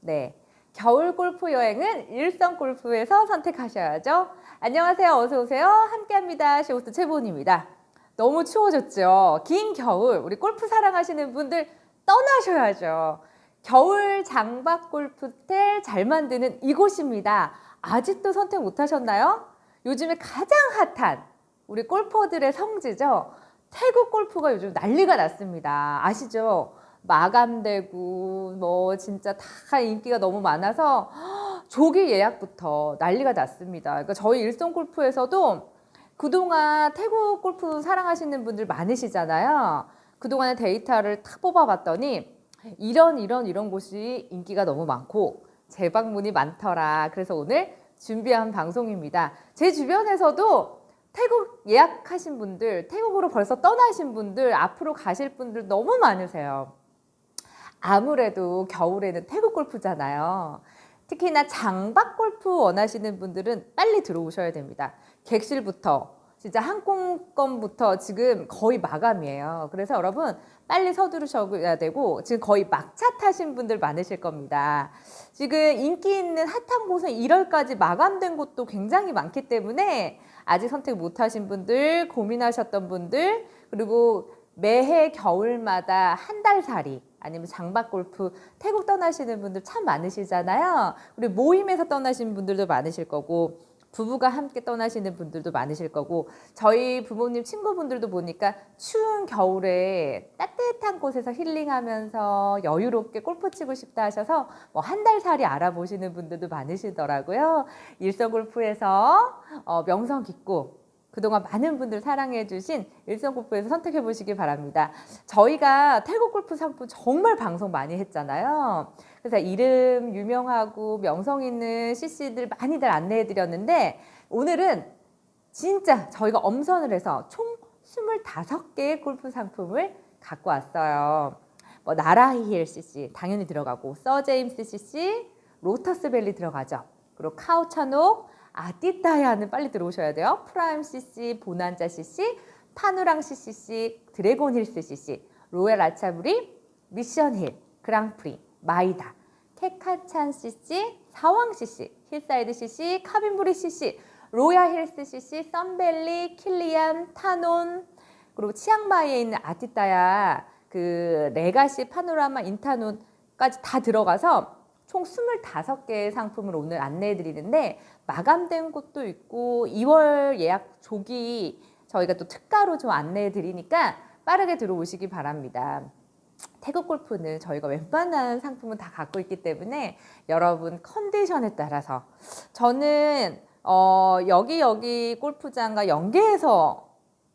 네. 겨울 골프 여행은 일성 골프에서 선택하셔야죠. 안녕하세요. 어서 오세요. 함께 합니다. 쇼호스트 최보은입니다. 너무 추워졌죠. 긴 겨울 우리 골프 사랑하시는 분들 떠나셔야죠. 겨울 장박 골프텔 잘 만드는 이곳입니다. 아직도 선택 못 하셨나요? 요즘에 가장 핫한 우리 골퍼들의 성지죠. 태국 골프가 요즘 난리가 났습니다. 아시죠? 마감되고 뭐 진짜 다 인기가 너무 많아서 조기 예약부터 난리가 났습니다. 그러니까 저희 일성 골프에서도 그동안 태국 골프 사랑하시는 분들 많으시잖아요. 그동안의 데이터를 탁 뽑아봤더니 이런 이런 이런 곳이 인기가 너무 많고 재방문이 많더라. 그래서 오늘 준비한 방송입니다. 제 주변에서도 태국 예약하신 분들, 태국으로 벌써 떠나신 분들, 앞으로 가실 분들 너무 많으세요. 아무래도 겨울에는 태국 골프잖아요. 특히나 장박 골프 원하시는 분들은 빨리 들어오셔야 됩니다. 객실부터 진짜 항공권부터 지금 거의 마감이에요. 그래서 여러분 빨리 서두르셔야 되고 지금 거의 막차 타신 분들 많으실 겁니다. 지금 인기 있는 핫한 곳은 1월까지 마감된 곳도 굉장히 많기 때문에 아직 선택 못 하신 분들, 고민하셨던 분들, 그리고 매해 겨울마다 한 달 살이 아니면 장박 골프 태국 떠나시는 분들 참 많으시잖아요. 그리고 모임에서 떠나신 분들도 많으실 거고 부부가 함께 떠나시는 분들도 많으실 거고 저희 부모님 친구분들도 보니까 추운 겨울에 따뜻한 곳에서 힐링하면서 여유롭게 골프 치고 싶다 하셔서 뭐 한 달 살이 알아보시는 분들도 많으시더라고요. 일성 골프에서 어, 명성 깊고 그동안 많은 분들 사랑해 주신 일성 골프에서 선택해 보시기 바랍니다. 저희가 태국 골프 상품 정말 방송 많이 했잖아요. 그래서 이름 유명하고 명성 있는 CC들 많이들 안내해 드렸는데 오늘은 진짜 저희가 엄선을 해서 총 25개의 골프 상품을 갖고 왔어요. 뭐 나라히힐 CC 당연히 들어가고 서제임스 CC, 로터스밸리 들어가죠. 그리고 카우차녹, 아띠따야는 빨리 들어오셔야 돼요. 프라임 CC, 보난자 CC, 파누랑 CCC, 드래곤 힐스 CC, 로얄 아차브리, 미션 힐, 그랑프리, 마이다, 케카찬 CC, 사왕 CC, 힐사이드 CC, 카빈부리 CC, 로얄 힐스 CC, 썬벨리, 킬리안, 타논, 그리고 치앙마이에 있는 아티따야 그 레가시 파노라마 인타논까지 다 들어가서 총 25개의 상품을 오늘 안내해 드리는데 마감된 곳도 있고 2월 예약 조기 저희가 또 특가로 좀 안내해 드리니까 빠르게 들어오시기 바랍니다. 태국 골프는 저희가 웬만한 상품은 다 갖고 있기 때문에 여러분 컨디션에 따라서 저는 어 여기 여기 골프장과 연계해서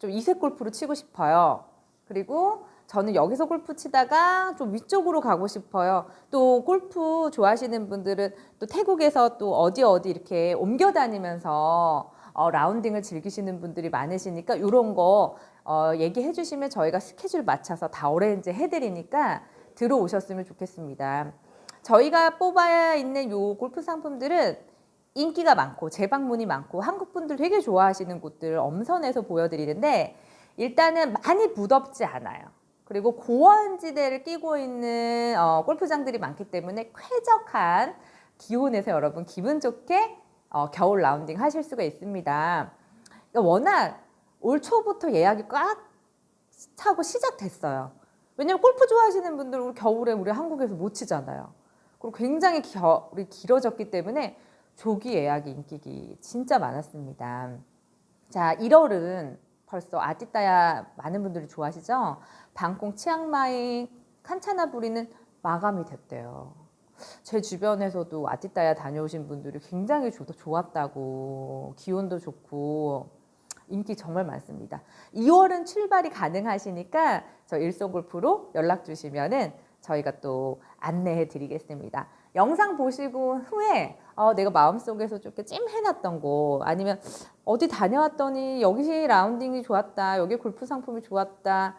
좀 이색 골프로 치고 싶어요. 그리고 저는 여기서 골프 치다가 좀 위쪽으로 가고 싶어요. 또 골프 좋아하시는 분들은 또 태국에서 또 어디 어디 이렇게 옮겨 다니면서 어, 라운딩을 즐기시는 분들이 많으시니까 이런 거 어, 얘기해 주시면 저희가 스케줄 맞춰서 다 어레인지 해드리니까 들어오셨으면 좋겠습니다. 저희가 뽑아야 있는 요 골프 상품들은 인기가 많고 재방문이 많고 한국 분들 되게 좋아하시는 곳들을 엄선해서 보여드리는데 일단은 많이 무덥지 않아요. 그리고 고원지대를 끼고 있는 어, 골프장들이 많기 때문에 쾌적한 기온에서 여러분 기분 좋게 어, 겨울 라운딩 하실 수가 있습니다. 그러니까 워낙 올 초부터 예약이 꽉 차고 시작됐어요. 왜냐면 골프 좋아하시는 분들은 겨울에 우리 한국에서 못 치잖아요. 그리고 굉장히 겨울이 길어졌기 때문에 조기 예약이 인기가 진짜 많았습니다. 자, 1월은 벌써 아띠따야 많은 분들이 좋아하시죠? 방콕 치앙마이 칸차나 부리는 마감이 됐대요. 제 주변에서도 아띠따야 다녀오신 분들이 굉장히 좋았다고 기온도 좋고 인기 정말 많습니다. 2월은 출발이 가능하시니까 저 일송골프로 연락 주시면은 저희가 또 안내해 드리겠습니다. 영상 보시고 후에 어, 내가 마음속에서 좀 이렇게 찜해놨던 거 아니면 어디 다녀왔더니 여기 라운딩이 좋았다 여기 골프 상품이 좋았다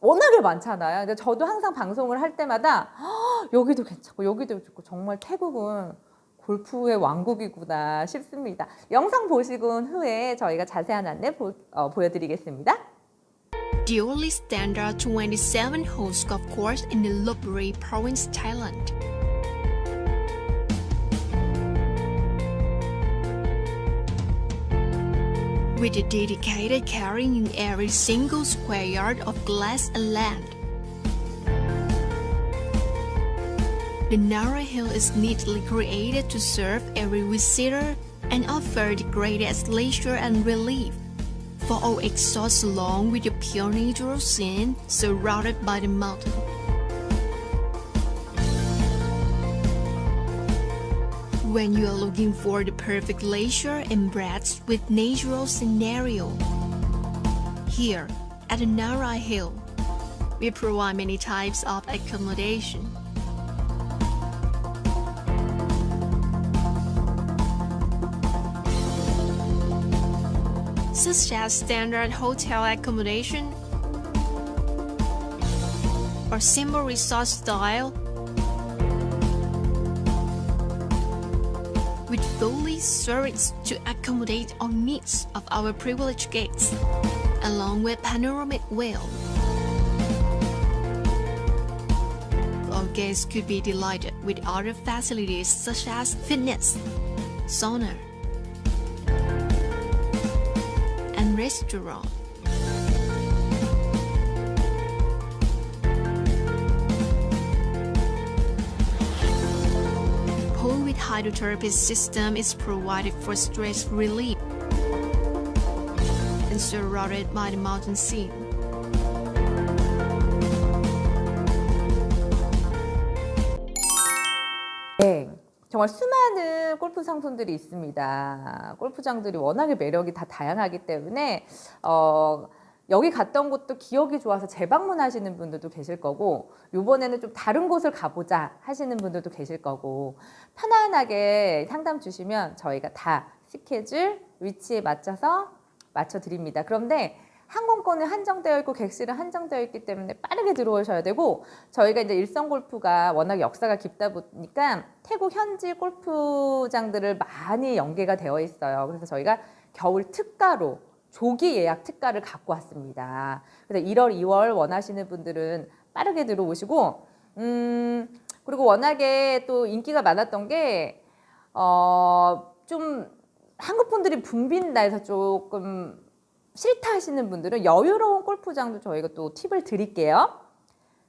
워낙에 많잖아요. 근데 저도 항상 방송을 할 때마다 허, 여기도 괜찮고 여기도 좋고 정말 태국은 골프의 왕국이구나 싶습니다. 영상 보시고 후에 저희가 자세한 안내 보, 어, 보여드리겠습니다. The only standard 27 holes golf course in the Lopburi province, Thailand. With a dedicated caring in every single square yard of glass and land. The narrow hill is neatly created to serve every visitor and offer the greatest leisure and relief. For all exhausts along with the pure natural scene surrounded by the mountain. When you are looking for the perfect leisure and breadth with natural scenario, here at Nara Hill, we provide many types of accommodation. such as standard hotel accommodation or simple resort style serviced to accommodate all needs of our privileged guests, along with panoramic view. Our guests could be delighted with other facilities such as fitness, sauna, and restaurant. Hydrotherapy system is provided for stress relief and surrounded by the mountain scene. 네. 정말 수많은 골프 상품들이 있습니다. 골프장들이 워낙에 매력이 다 다양하기 때문에 어, 여기 갔던 곳도 기억이 좋아서 재방문하시는 분들도 계실 거고 이번에는 좀 다른 곳을 가보자 하시는 분들도 계실 거고 편안하게 상담 주시면 저희가 다 스케줄 위치에 맞춰서 맞춰 드립니다. 그런데 항공권은 한정되어 있고 객실은 한정되어 있기 때문에 빠르게 들어오셔야 되고 저희가 이제 일성 골프가 워낙 역사가 깊다 보니까 태국 현지 골프장들을 많이 연계가 되어 있어요. 그래서 저희가 겨울 특가로 조기 예약 특가를 갖고 왔습니다. 그래서 1월, 2월 원하시는 분들은 빠르게 들어오시고 음 그리고 워낙에 또 인기가 많았던 게 어, 좀 한국 분들이 붐빈다 해서 조금 싫다 하시는 분들은 여유로운 골프장도 저희가 또 팁을 드릴게요.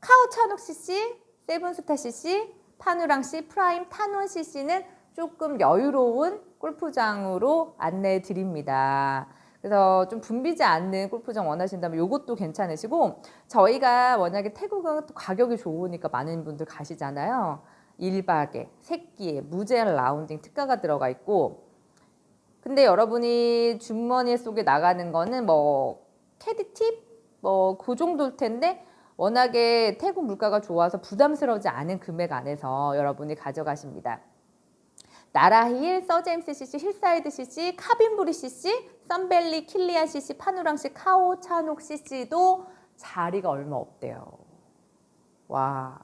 카오 찬옥 CC, 세븐스타 CC, 파누랑 C, 프라임 탄원 CC는 조금 여유로운 골프장으로 안내해 드립니다. 그래서 좀 붐비지 않는 골프장 원하신다면 이것도 괜찮으시고 저희가 워낙에 태국은 또 가격이 좋으니까 많은 분들 가시잖아요. 1박에, 새끼에, 무제한 라운딩 특가가 들어가 있고 근데 여러분이 주머니 속에 나가는 거는 뭐 캐디 팁? 뭐 그 정도일 텐데 워낙에 태국 물가가 좋아서 부담스러우지 않은 금액 안에서 여러분이 가져가십니다. 나라힐, 서제임스 CC, 힐사이드 CC, 카빈부리 CC, 썬벨리, 킬리안 CC, 파누랑 C, 카오, 찬옥 CC도 자리가 얼마 없대요. 와.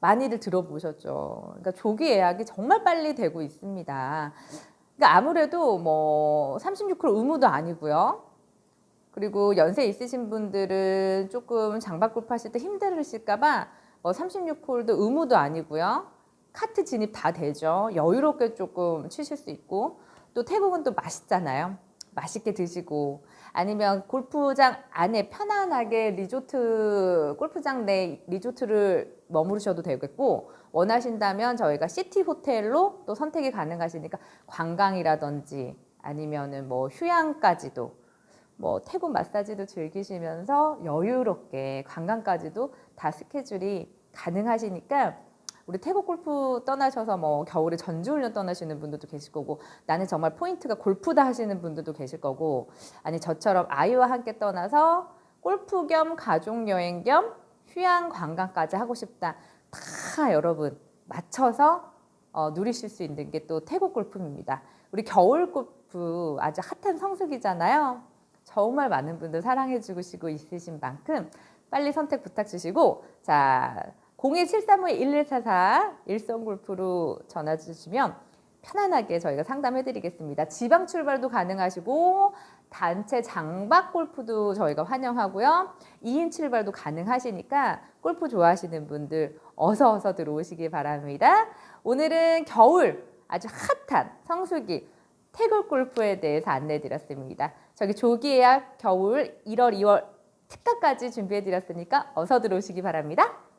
많이들 들어보셨죠. 그러니까 조기 예약이 정말 빨리 되고 있습니다. 그러니까 아무래도 뭐 36홀 의무도 아니고요. 그리고 연세 있으신 분들은 조금 장박 골프 하실 때 힘들으실까봐 뭐 36홀도 의무도 아니고요. 카트 진입 다 되죠. 여유롭게 조금 치실 수 있고 또 태국은 또 맛있잖아요. 맛있게 드시고 아니면 골프장 안에 편안하게 리조트 골프장 내 리조트를 머무르셔도 되겠고 원하신다면 저희가 시티 호텔로 또 선택이 가능하시니까 관광이라든지 아니면은 뭐 휴양까지도 뭐 태국 마사지도 즐기시면서 여유롭게 관광까지도 다 스케줄이 가능하시니까 우리 태국 골프 떠나셔서 뭐 겨울에 전주훈련 떠나시는 분들도 계실 거고 나는 정말 포인트가 골프다 하시는 분들도 계실 거고 아니 저처럼 아이와 함께 떠나서 골프 겸 가족 여행 겸 휴양 관광까지 하고 싶다 다 여러분 맞춰서 어, 누리실 수 있는 게 또 태국 골프입니다. 우리 겨울 골프 아주 핫한 성수기잖아요. 정말 많은 분들 사랑해 주시고 있으신 만큼 빨리 선택 부탁 주시고 자 02735-1144 일성골프로 전화 주시면 편안하게 저희가 상담해 드리겠습니다. 지방 출발도 가능하시고 단체 장박 골프도 저희가 환영하고요. 2인 출발도 가능하시니까 골프 좋아하시는 분들 어서 어서 들어오시기 바랍니다. 오늘은 겨울 아주 핫한 성수기 태국 골프에 대해서 안내해 드렸습니다. 저기 조기 예약 겨울 1월, 2월 특가까지 준비해 드렸으니까 어서 들어오시기 바랍니다.